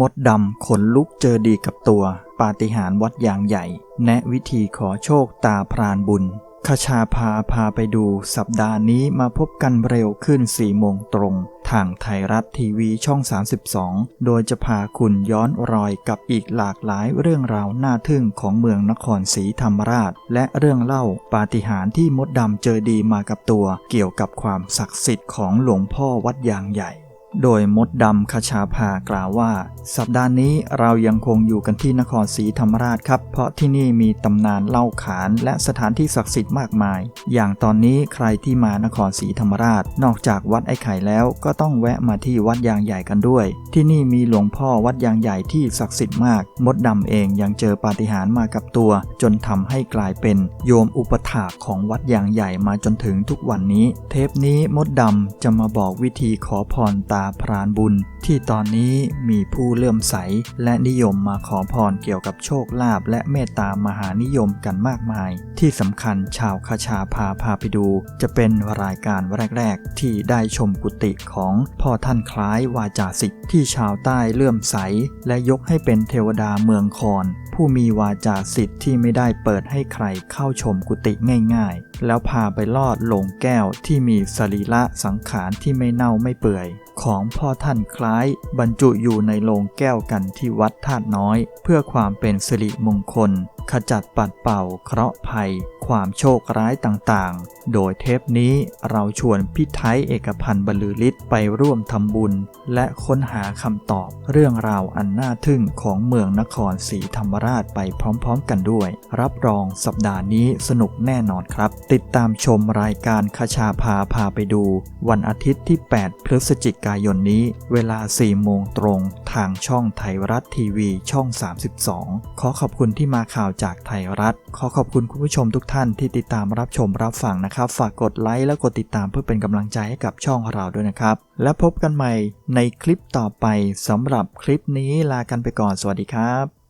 มดดำขนลุกเจอดีกับตัว ปาฏิหาริย์วัดยางใหญ่ แนะวิธีขอโชคตาพรานบุญขชาพาพาไปดูสัปดาห์นี้มาพบกันเร็วขึ้น 4 โมงตรง ทางไทยรัฐทีวีช่อง 32 โดยจะพาคุณย้อนรอยกับอีกหลากหลายเรื่องราวน่าทึ่งของเมืองนครศรีธรรมราช และเรื่องเล่าปาฏิหาริย์ที่มดดำเจอดีมากับตัว เกี่ยวกับความศักดิ์สิทธิ์ของหลวงพ่อวัดยางใหญ่ โดยมดดำคชาภากล่าวว่า สัปดาห์นี้เรายังคงอยู่กันที่นครศรีธรรมราชครับ เพราะที่นี่มีตำนานเล่าขานและสถานที่ศักดิ์สิทธิ์มากมาย อย่างตอนนี้ใครที่มานครศรีธรรมราช นอกจากวัดไอ้ไข่แล้วก็ต้องแวะมาที่วัดยางใหญ่กันด้วย ที่นี่มีหลวงพ่อวัดยางใหญ่ที่ศักดิ์สิทธิ์มาก มดดำเองยังเจอปาฏิหาริย์มากับตัว จนทำให้กลายเป็นโยมอุปถากของวัดยางใหญ่มาจนถึงทุกวันนี้ เทปนี้มดดำจะมาบอกวิธีขอพรตาพรานบุญ ที่ตอนนี้มีผู้เลื่อมใส และนิยมมาขอพรเกี่ยวกับโชคลาภและเมตตามหานิยมกันมากมาย ที่สำคัญชาวคาชาพาพาไปดู จะเป็นรายการแรก ๆ ที่ได้ชมกุฏิของพ่อท่านคล้ายวาจาสิทธิ์ที่ชาวใต้เลื่อมใส และยกให้เป็นเทวดาเมืองคอนผู้มีวาจาสิทธิ์ที่ไม่ได้เปิดให้ใครเข้าชมกุฏิง่ายๆ แล้วพาไปลอดลงแก้วที่มีสรีระสังขารที่ไม่เน่าไม่เปื่อย ของพ่อท่านคล้าย บรรจุอยู่ในโลงแก้วกันที่วัดธาตุน้อย เพื่อความเป็นสิริมงคล ขจัดปัดเป่าเคราะห์ภัย ความโชคร้ายต่างๆ โดยเทปนี้เราชวนพี่ไทยเอกพันธ์บรรลือฤทธิ์ไปร่วมทำบุญ และค้นหาคำตอบเรื่องราวอันน่าทึ่งของเมืองนครศรีธรรมราชไปพร้อมๆกันด้วย รับรองสัปดาห์นี้สนุกแน่นอนครับ ติดตามชมรายการคชาพาพาไปดู วันอาทิตย์ที่ 8 พฤศจิกายนนี้ เวลา 4 โมงตรง ทางช่องไทยรัฐทีวีช่อง 32 ขอขอบคุณที่มาข่าวจากไทยรัฐ ขอขอบคุณคุณผู้ชมทุกท่านท่านที่ติดตามรับชมรับฟังนะครับ ฝากกดไลค์และกดติดตามเพื่อเป็นกำลังใจให้กับช่องเราด้วยนะครับ และพบกันใหม่ในคลิปต่อไปสำหรับคลิปนี้ลากันไปก่อนสวัสดีครับ